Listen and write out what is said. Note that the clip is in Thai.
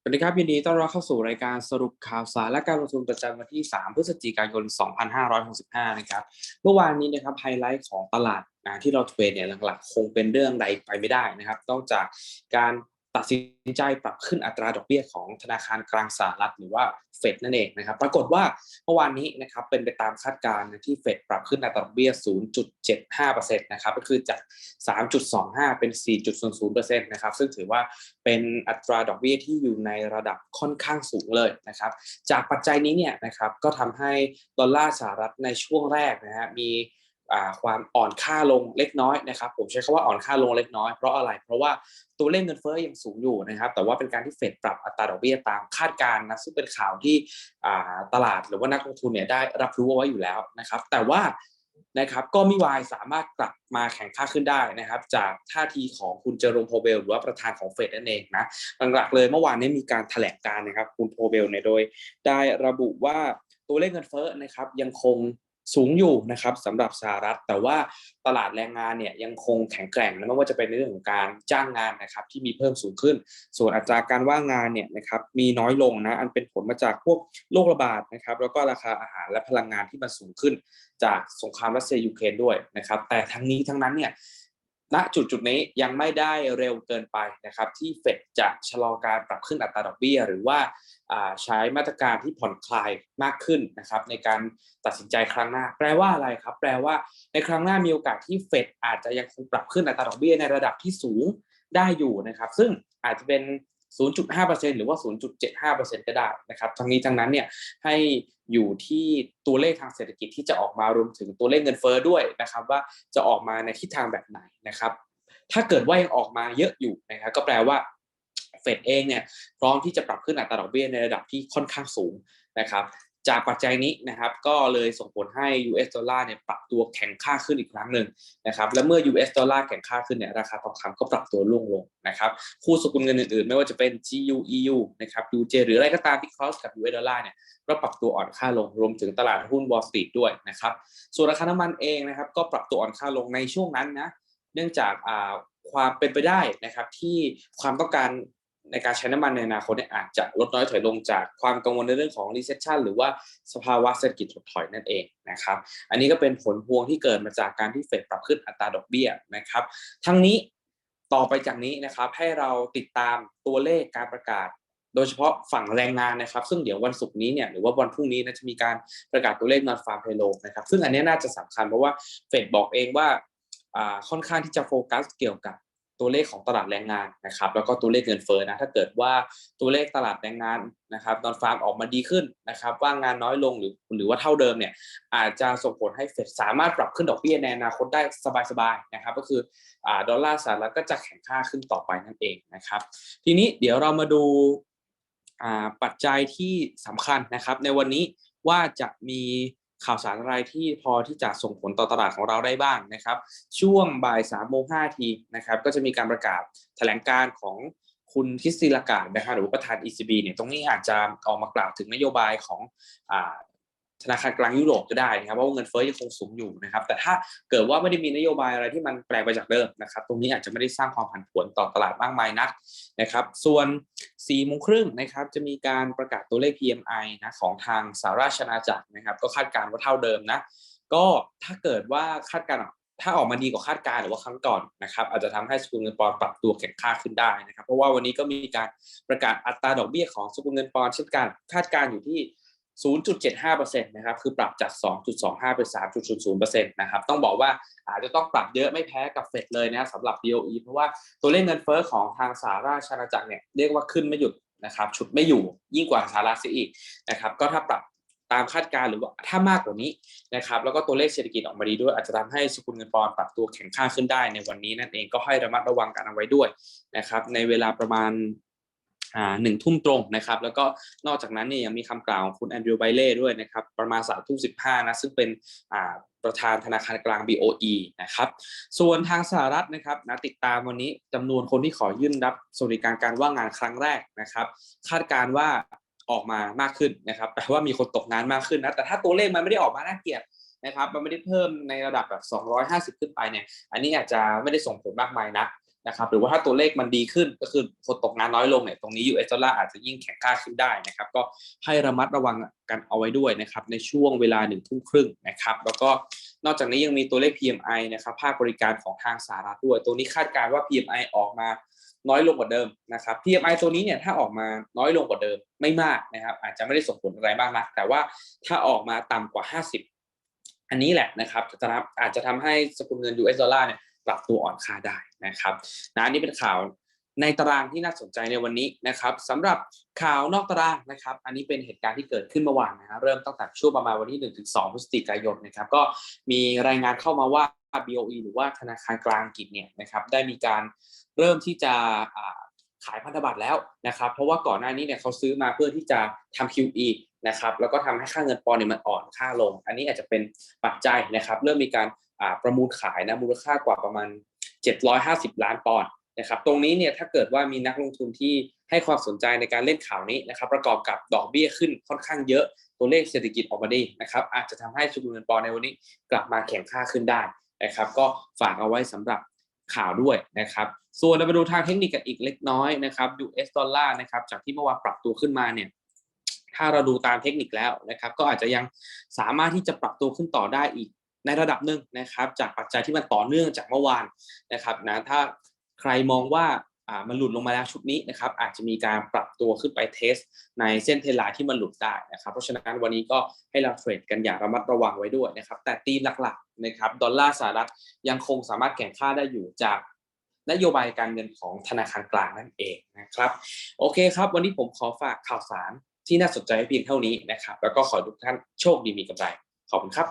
สวัสดีครับยินดีต้อนรับเข้าสู่รายการสรุปข่าวสารและการลงทุนประจำวันที่ 3 พฤศจิกายน 2565 นะครับ เมื่อวานนี้นะครับไฮไลท์ของตลาดนะที่เราเทรดเนี่ยหลักๆ คงเป็นเรื่องใดไปไม่ได้นะครับนอกจากการ ตัดสินใจปรับขึ้นอัตราดอกเบี้ยของธนาคารกลางสหรัฐหรือว่าเฟดนั่นเองนะครับ ปรากฏว่าเมื่อวานนี้นะครับเป็นไปตามคาดการณ์ที่เฟดปรับขึ้นอัตราดอกเบี้ย 0.75%นะครับก็คือจาก 3.25 เป็น 4.00%นะครับซึ่งถือว่าเป็นอัตราดอกเบี้ยที่อยู่ในระดับค่อนข้างสูงเลยนะครับ จากปัจจัยนี้เนี่ยนะครับก็ทำให้ดอลลาร์สหรัฐในช่วงแรกนะฮะมี ความอ่อนค่าลงเล็กน้อยนะครับ ผมใช้คำว่าอ่อนค่าลงเล็กน้อยเพราะอะไร เพราะว่าตัวเลขเงินเฟ้อยังสูงอยู่นะครับ แต่ว่าเป็นการที่เฟดปรับอัตราดอกเบี้ยตามคาดการณ์นะซึ่งเป็นข่าวที่ตลาดหรือว่านักลงทุนเนี่ยได้รับรู้เอาไว้อยู่แล้วนะครับ แต่ว่านะครับก็มิวายสามารถกลับมาแข่งค่าขึ้นได้นะครับ จากท่าทีของคุณเจอร์มโพเบลหรือว่าประธานของเฟดนั่นเองนะหลักๆเลยเมื่อวานนี้มีการแถลงการนะครับ คุณโพเบลเนี่ยโดย ได้ระบุว่าตัวเลขเงินเฟ้อนะครับยังคง สูงอยู่นะครับสำหรับสหรัฐ แต่ว่าตลาดแรงงานเนี่ยยังคงแข็งแกร่งนะไม่ว่าจะเป็นในเรื่องของการจ้างงานนะครับที่มีเพิ่มสูงขึ้น ส่วนอัตราการว่างงานเนี่ยนะครับมีน้อยลงนะอันเป็นผลมาจากพวกโรคระบาดนะครับแล้วก็ราคาอาหารและพลังงานที่มันสูงขึ้น จากสงครามรัสเซียยูเครนด้วยนะครับแต่ทั้งนี้ทั้งนั้นเนี่ย ณจุดจุดนี้ยังไม่ได้เร็วเกินไปนะครับ ที่เฟดจะชะลอการปรับขึ้นอัตราดอกเบี้ย หรือว่าใช้มาตรการที่ผ่อนคลายมากขึ้นนะครับ ในการตัดสินใจครั้งหน้า แปลว่าอะไรครับ แปลว่าในครั้งหน้ามีโอกาสที่เฟดอาจจะยังคงปรับขึ้นอัตราดอกเบี้ยในระดับที่สูงได้อยู่นะครับ ซึ่งอาจจะเป็น 0.5%หรือว่า 0.75%ก็ได้นะครับ ทั้งนี้ทั้งนั้นเนี่ยให้อยู่ที่ตัวเลขทางเศรษฐกิจที่จะออกมารวมถึงตัวเลขเงินเฟ้อด้วยนะครับ ว่าจะออกมาในทิศทางแบบไหนนะครับ ถ้าเกิดว่ายังออกมาเยอะอยู่นะครับก็แปลว่าเฟดเองเนี่ยพร้อมที่จะปรับขึ้นอัตราดอกเบี้ยในระดับที่ค่อนข้างสูงนะครับ จากปัจจัยนี้นะครับก็เลยส่งผลให้ US ดอลลาร์เนี่ยปรับตัวแข็งค่าขึ้นอีกครั้งหนึ่งนะครับและเมื่อ US ดอลลาร์แข็งค่าขึ้นเนี่ยราคาทองคำก็ปรับตัวร่วงลงนะครับคู่สกุลเงินอื่นๆ ไม่ว่าจะเป็น GU EU นะครับ UJ หรืออะไรก็ตามที่ cross กับ US ดอลลาร์เนี่ยก็ปรับตัวอ่อนค่าลงรวมถึงตลาดหุ้น Wall Street ด้วยนะครับส่วนราคาน้ำมันเองนะครับก็ปรับตัวอ่อนค่าลงในช่วงนั้นนะเนื่องจากความเป็นไปได้นะครับที่ความต้องการ ในการใช้น้ำมันในอนาคตเนี่ยอาจจะลดน้อยถอยลงจากความกังวลในเรื่องของ recession หรือว่าสภาวะเศรษฐกิจถดถอยนั่นเองนะครับ อันนี้ก็เป็นผลพวงที่เกิดมาจากการที่เฟดปรับขึ้นอัตราดอกเบี้ยนะครับ ทั้งนี้ต่อไปจากนี้นะครับให้เราติดตามตัวเลขการประกาศ โดยเฉพาะฝั่งแรงงานนะครับ ซึ่งเดี๋ยววันศุกร์นี้เนี่ยหรือว่าวันพรุ่งนี้นะจะมีการประกาศตัวเลข non farm payroll นะครับซึ่งอันนี้น่าจะสำคัญเพราะว่าเฟดบอกเองว่าค่อนข้างที่จะโฟกัสเกี่ยวกับ ตัวเลขของตลาดแรงงานนะครับแล้วก็ตัวเลขเงินเฟ้อนะถ้าเกิดว่าตัวเลขตลาดแรงงานนะครับนอนฟาร์มออกมาดีขึ้นนะครับว่างงานน้อยลงหรือหรือว่าเท่าเดิมเนี่ยอาจจะส่งผลให้เฟดสามารถปรับขึ้นดอกเบี้ยในอนาคตได้สบายๆนะครับก็คืออดอลลาร์สหรัฐก็จะแข็งค่าขึ้นต่อไปนั่นเองนะครับทีนี้เดี๋ยวเรามาดูปัจจัยที่สำคัญนะครับในวันนี้ว่าจะมี ข่าวสารอะไรที่พอที่จะส่งผลต่อตลาดของเราได้บ้างนะครับ ช่วงบ่ายสามโมงห้าทีนะครับ ก็จะมีการประกาศแถลงการของคุณคิสติลากาศนะครับหรือประธาน ECB เนี่ยตรงนี้อาจจะออกมากล่าวถึงนโยบายของ ธนาคารกลางยุโรปก็ได้นะครับว่าเงินเฟ้อยังคงสูงอยู่นะครับ แต่ถ้าเกิดว่าไม่ได้มีนโยบายอะไรที่มันแปลกไปจากเดิมนะครับ ตรงนี้อาจจะไม่ได้สร้างความผันผวนต่อตลาดมากมายนักนะครับ ส่วน4ี่โมงครึ่งนะครับจะมีการประกาศตัวเลข PMI นะของทางสหราชอาณาจักรนะครับ ก็คาดการณ์ว่าเท่าเดิมนะก็ถ้าเกิดว่าคาดการณ์ถ้าออกมาดีกว่าคาดการณ์หรือว่าครั้งก่อนนะครับอาจจะทำให้สกุลเงินปอนด์ปรับตัวแข็งค่าขึ้นได้นะครับ เพราะว่าวันนี้ก็มีการประกาศอัตราดอกเบี้ยของสกุลเงินปอนด์เช่นกันคาดการณ์อยู่ที่ 0.75%นะครับคือปรับจาก 2.25 เป็น 3.00%นะครับต้องบอกว่าอาจจะต้องปรับเยอะไม่แพ้กับเฟดเลยนะสำหรับ BOE เพราะว่าตัวเลขเงินเฟ้อของทางสหราชอาณาจักรเนี่ยเรียกว่าขึ้นไม่หยุดนะครับชุดไม่อยู่ยิ่งกว่าสหรัฐเสียอีกนะครับก็ถ้าปรับตามคาดการณ์หรือว่าถ้ามากกว่านี้นะครับแล้วก็ตัวเลขเศรษฐกิจออกมาดีด้วยอาจจะทำให้สกุลเงินปอนด์ปรับตัวแข็งค่าขึ้นได้ในวันนี้นั่นเองก็ให้ระมัดระวังกันเอาไว้ด้วยนะครับในเวลาประมาณ หนึ่งทุ่มตรงนะครับ แล้วก็นอกจากนั้นเนี่ยยังมีคำกล่าวของคุณแอนดรูว์ไบเล่ด้วยนะครับ ประมาณสามทุ่มสิบห้านะ ซึ่งเป็นประธานธนาคารกลาง BOE นะครับ ส่วนทางสหรัฐนะครับนะติดตามวันนี้จำนวนคนที่ขอยื่นรับสวัสดิการการว่างงานครั้งแรกนะครับ คาดการว่าออกมามากขึ้นนะครับแปลว่ามีคนตกงานมากขึ้นนะ แต่ถ้าตัวเลขมันไม่ได้ออกมาน่าเกลียดนะครับ มันไม่ได้เพิ่มในระดับแบบ 250 ขึ้นไปเนี่ย อันนี้อาจจะไม่ได้ส่งผลมากมายนะ นะครับหรือว่าถ้าตัวเลขมันดีขึ้นก็คือคนตกงานน้อยลงเนี่ยตรงนี้ US ดอลลาร์อาจจะยิ่งแข็งค่าขึ้นได้นะครับ ก็ให้ระมัดระวังกันเอาไว้ด้วยนะครับในช่วงเวลาหนึ่งทุ่มครึ่งนะครับแล้วก็นอกจากนี้ยังมีตัวเลข PMI นะครับภาคบริการของทางสหรัฐด้วย ตัวนี้คาดการณ์ว่า PMI ออกมาน้อยลงกว่าเดิมนะครับ PMI ตัวนี้เนี่ยถ้าออกมาน้อยลงกว่าเดิมไม่มากนะครับอาจจะไม่ได้ส่งผลอะไรมากนัก แต่ว่าถ้าออกมาต่ำกว่า 50 อันนี้แหละนะครับจะทำอาจจะทำให้สกุลเงิน US ดอลลาร์เนี่ย ปรับตัวอ่อนค่าได้นะครับนะนี่เป็นข่าวในตารางที่น่าสนใจในวันนี้นะครับสำหรับข่าวนอกตารางนะครับ อันนี้เป็นเหตุการณ์ที่เกิดขึ้นเมื่อวานนะเริ่มตั้งแต่ช่วงประมาณวันที่1ถึง2พฤศจิกายนนะครับ ก็มีรายงานเข้ามาว่า BOE หรือว่าธนาคารกลางอังกฤษเนี่ยนะครับ ได้มีการเริ่มที่จะขายพันธบัตรแล้วนะครับ เพราะว่าก่อนหน้านี้เนี่ยเขาซื้อมาเพื่อที่จะทำ QE นะครับ แล้วก็ทำให้ค่าเงินปอนด์เนี่ยมันอ่อนค่าลง อันนี้อาจจะเป็นปัจจัยนะครับ เริ่มมีการ ประมูลขายนะมูลค่ากว่าประมาณ 750 ล้านปอนด์นะครับตรงนี้เนี่ยถ้าเกิดว่ามีนักลงทุนที่ให้ความสนใจในการเล่นข่าวนี้นะครับประกอบกับดอกเบี้ยขึ้นค่อนข้างเยอะตัวเลขเศรษฐกิจออกมาดีนะครับอาจจะทำให้สกุลเงินปอนด์ในวันนี้กลับมาแข็งค่าขึ้นได้นะครับก็ฝากเอาไว้สำหรับข่าวด้วยนะครับส่วนเรามาดูทางเทคนิคกันอีกเล็กน้อยนะครับ US ดอลลาร์นะครับจากที่เมื่อวานปรับตัวขึ้นมาเนี่ยถ้าเราดูตามเทคนิคแล้วนะครับก็อาจจะยังสามารถที่จะปรับตัวขึ้นต่อได้อีก ในระดับหนึ่งนะครับ จากปัจจัยที่มันต่อเนื่องจากเมื่อวานนะครับนะถ้าใครมองว่ามันหลุดลงมาแล้วชุดนี้นะครับ อาจจะมีการปรับตัวขึ้นไปเทส ในเส้นเทลน์ที่มันหลุดได้นะครับ เพราะฉะนั้นวันนี้ก็ให้เราเทรดกันอย่างระมัดระวังไว้ด้วยนะครับ แต่ตีมหลักๆนะครับดอลลาร์สหรัฐยังคงสามารถแข่งค่าได้อยู่จากนโยบายการเงินของธนาคารกลางนั่นเองนะครับ โอเคครับ วันนี้ผมขอฝากข่าวสารที่น่าสนใจเพียงเท่านี้นะครับ แล้วก็ขอทุกท่านโชคดีมีกำไรขอบคุณครับ